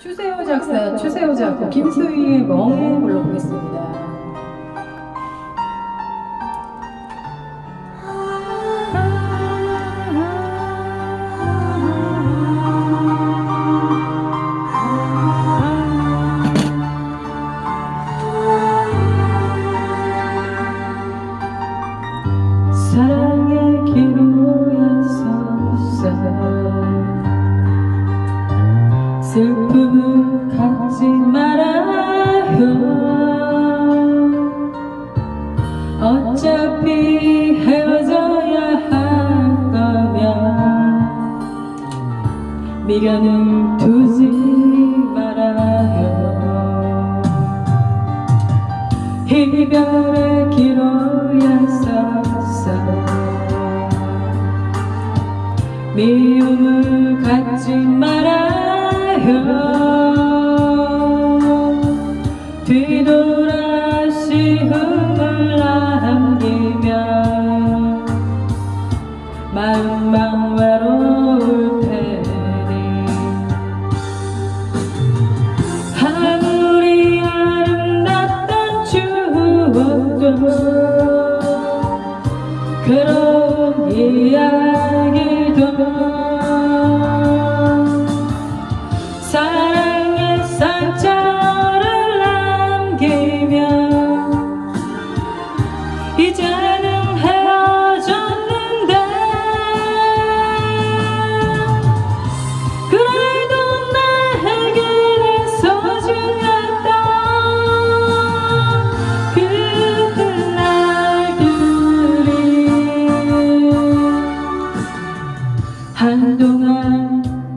추세호 작사, 추세호 작곡, 김수희의 멍에 불러보겠습니다. 사랑의 기로에 서서 슬픔을 갖지 말아요. 어차피 헤어져야 할 거면 미련을 두지 말아요. 이별의 기로 미움을 갖지 말아요. 뒤돌아 시음을 남기면 마음만 외로울 테니. 아무리 아름답던 추억도 그런 이야기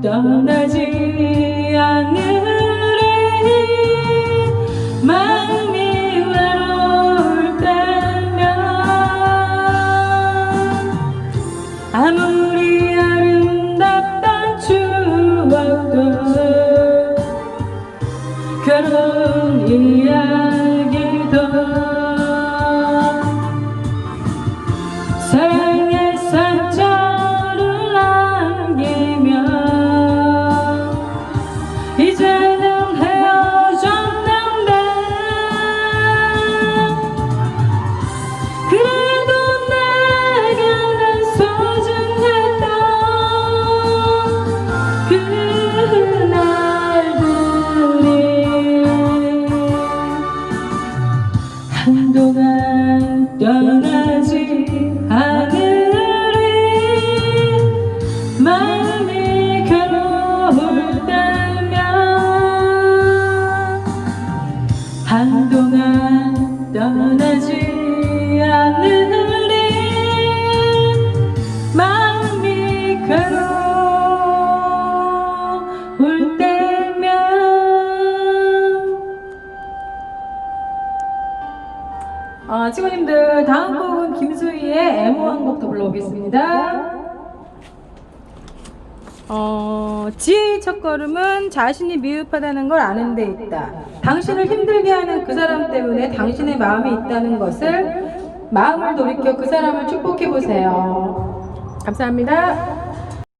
떠나지 않으리. 마음이 외로울 때면 아무리 아름답던 추억도 그런 친구님들 다음 곡은 김수희의 애모 한 곡도 불러보겠습니다. 어, 지혜의 첫걸음은 자신이 미흡하다는 걸 아는 데 있다. 당신을 힘들게 하는 그 사람 때문에 당신의 마음이 있다는 것을 마음을 돌이켜 그 사람을 축복해 보세요. 감사합니다.